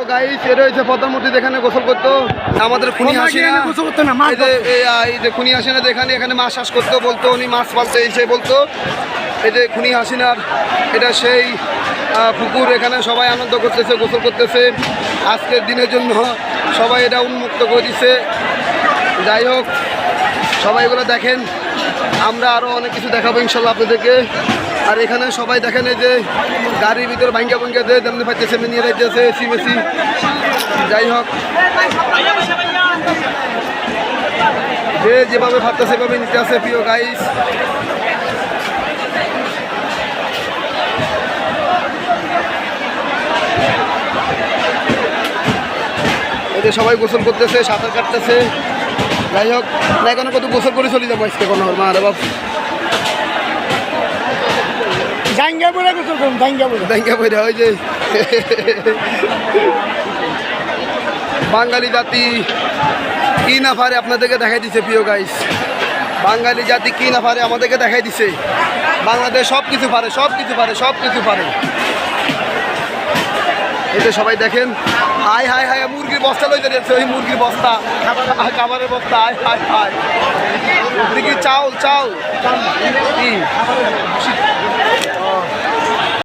তো গাইস এটা হচ্ছে পদ্মামূর্তি এখানে গোসল করতো। আমাদের খুনি হাসিনা গোসল করতো না, এই যে এই, যে খুনি এখানে এখানে মাছ করতো বলতো উনি মাছ পালতে এসে বলতো। এই যে খুনি হাসিনার এটা সেই পুকুর এখানে সবাই আনন্দ করতেছে গোসল করতেছে। আজকের দিনের জন্য সবাই এটা উন্মুক্ত করে দিছে। যাই হোক সবাই এগুলো দেখেন। আমরা আরও অনেক কিছু দেখাবো ইনশাল্লাহ আপনাদেরকে। আর এখানে সবাই দেখেন এই যে গাড়ির ভিতরে ভাঙ্গা ভাঙ্গা দিয়ে যেমনি পাইতেছে নিয়ে যাইতেছে এসি মেসি যাই হোক। যে যেভাবে ভাবতে সেভাবে নিতে আসে প্রিয় গাইস সবাই গোসল করতেছে, সাঁতার কাটতেছে। যাই হোক, না, এখানে কত গোসল করে চলে যাব আজকে কোনো মা রে যে। বাঙালি জাতি কি না পারে আপনাদেরকে দেখাই দিছে, প্রিয় গাইস বাঙালি জাতি কি না পারে আমাদেরকে দেখাই দিছে। বাংলাদেশ সব কিছু পারে সব কিছু পারে সব কিছু পারে এতে সবাই দেখেন হাই হাই হাই মুরগির বস্তা লই যাচ্ছে, ওই মুরগির বস্তা। খাবার- খাবারের বস্তা হাই হাই হাই চাউল চাউল।